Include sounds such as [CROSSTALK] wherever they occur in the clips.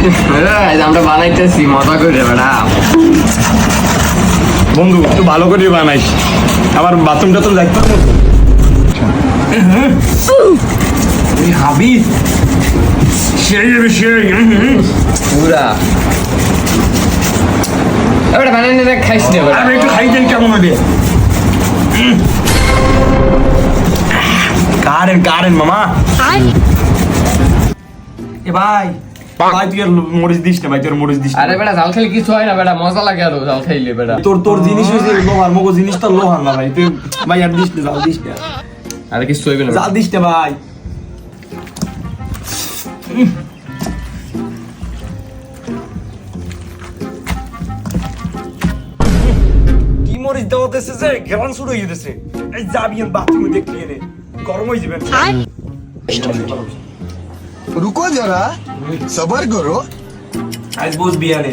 [LAUGHS] আমরা বানাইতেছি মজা করে বেড়া। বন্ধু একটু ভালো করে বানাইস। আমার বাথরুম টাথরুম যাইতে পারব তো? তুই। পুরা। এবারে বানাই নিয়ে খাইস না আমি একটু খাইতেন কেমন হবে? কারেন কারেন মামা। এ ভাই। ভাই তুই আর মরিচ দিস না ভাই তোর মরিচ দিস আরে বেটা জাল খেলে কিছু হয় না বেটা মজা লাগে আরও জাল খাইলে বেটা। তোর তোর জিনিস হয়েছে লোহার মগো জিনিসটা লোহার না ভাই তুই ভাই আর দিস না জাল দিস না। আরে কিছু হইবে না। জাল দিস না ভাই। কি মরিচ দেওয়াতেছে যে গেলান শুরু হয়ে যেতেছে এই যাবি বাথরুমে দেখলি এনে গরম হয়ে যাবে। રૂકો જરા સબર કરો આજ બોસ બિયાને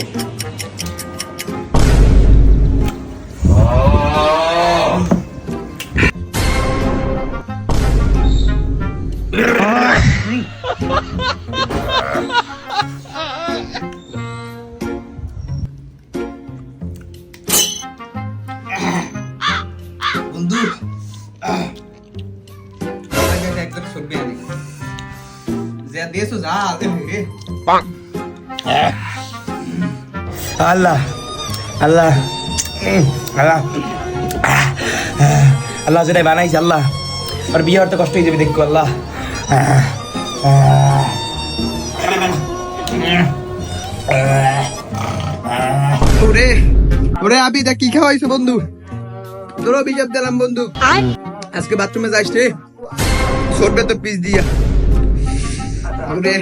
বন্ধু একটা সবজি আনি আল্লাহ যেটাই বানাইছে আল্লাহ। আর বিয়ে হতে কষ্ট হয়ে যাবে দেখো আল্লাহ। ওরে ওরে আবি দা কি খাওয়াইছো বন্ধু? তোর অভিশাপ দিলাম বন্ধু। আজকে বাথরুমে যাইস রে। সরবে তো পিস দিয়া। Udin.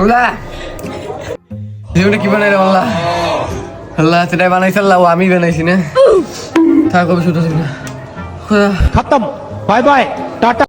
Ulah. Ini udah gimana dong Allah? Allah tidak banaisin lah, wami banaisin ya. Tak kau sudah sudah. Khatam. Bye bye. Tata.